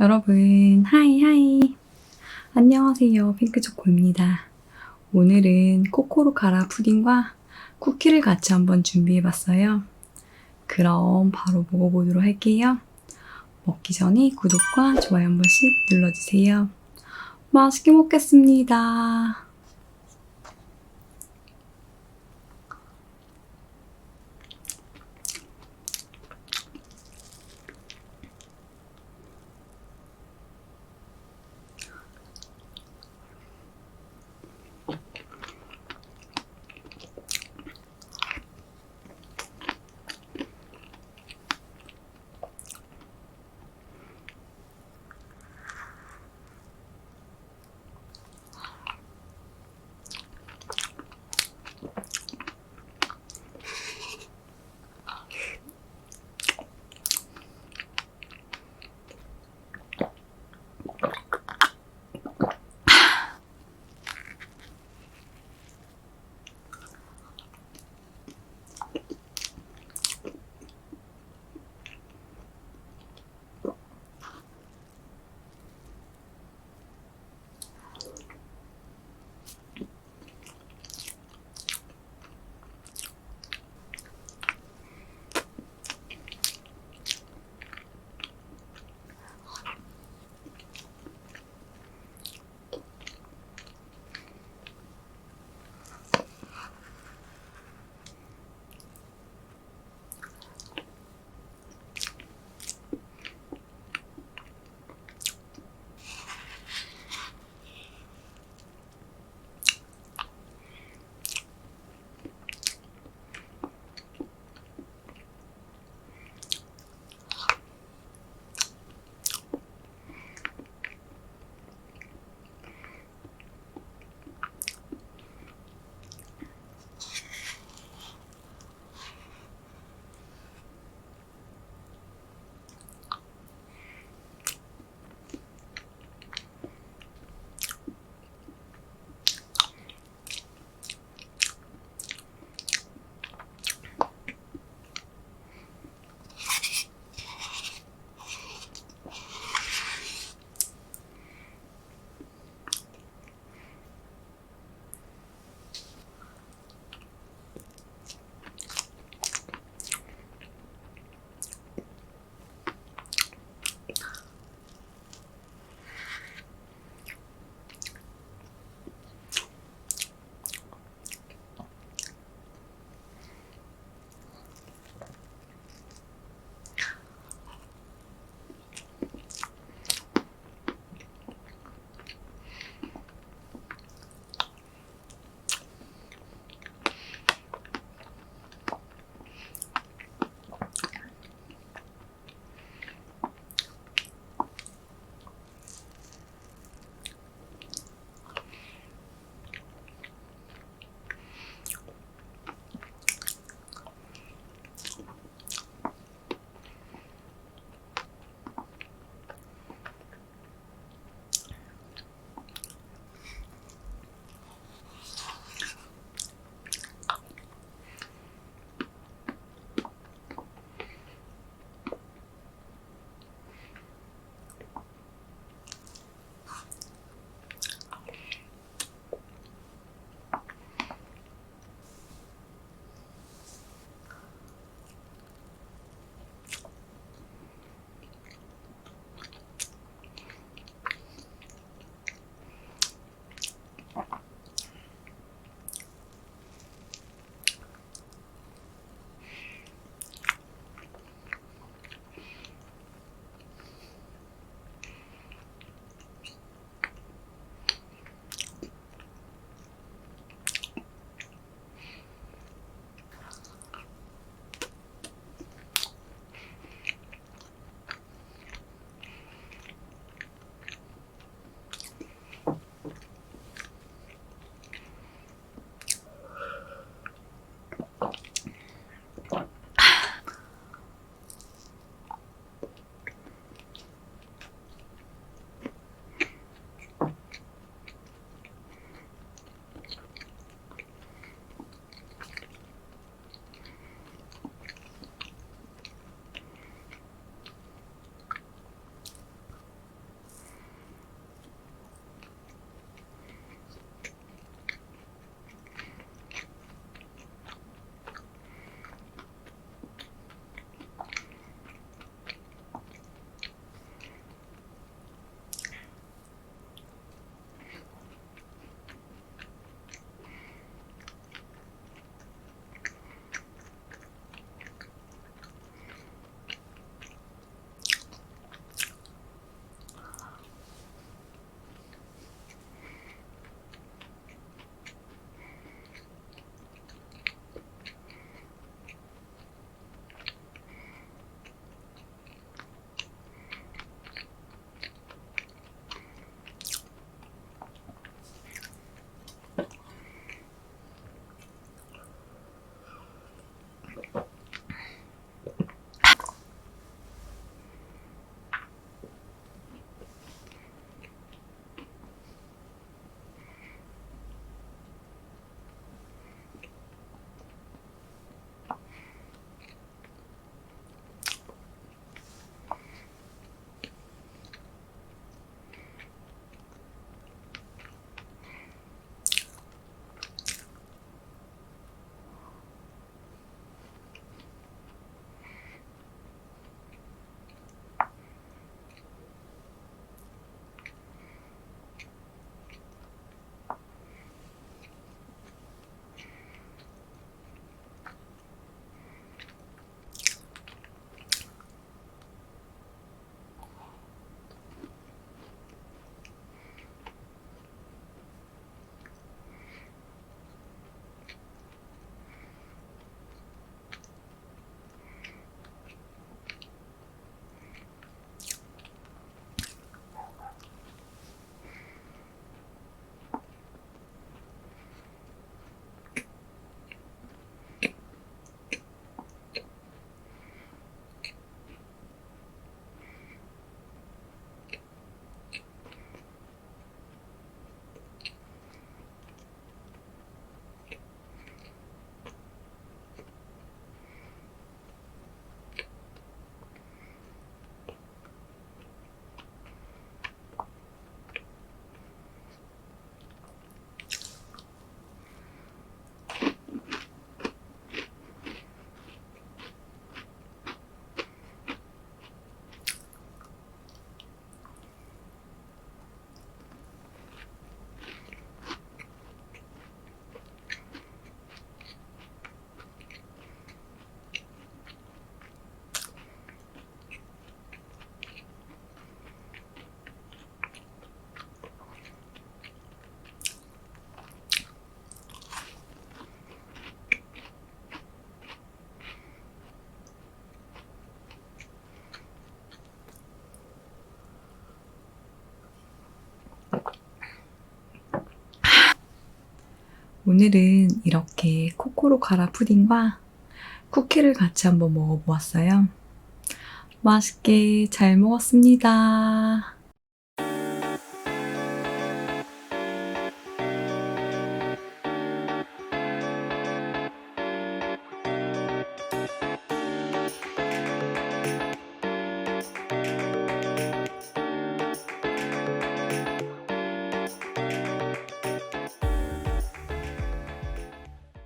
여러분, 하이 하이. 안녕하세요. 핑크초코입니다. 오늘은 코코로 가라 푸딩과 쿠키를 같이 한번 준비해 봤어요. 그럼 바로 먹어보도록 할게요. 먹기 전에 구독과 좋아요 한 번씩 눌러주세요. 맛있게 먹겠습니다. 오늘은 이렇게 코코로 가라 푸딩과 쿠키를 같이 한번 먹어보았어요. 맛있게 잘 먹었습니다.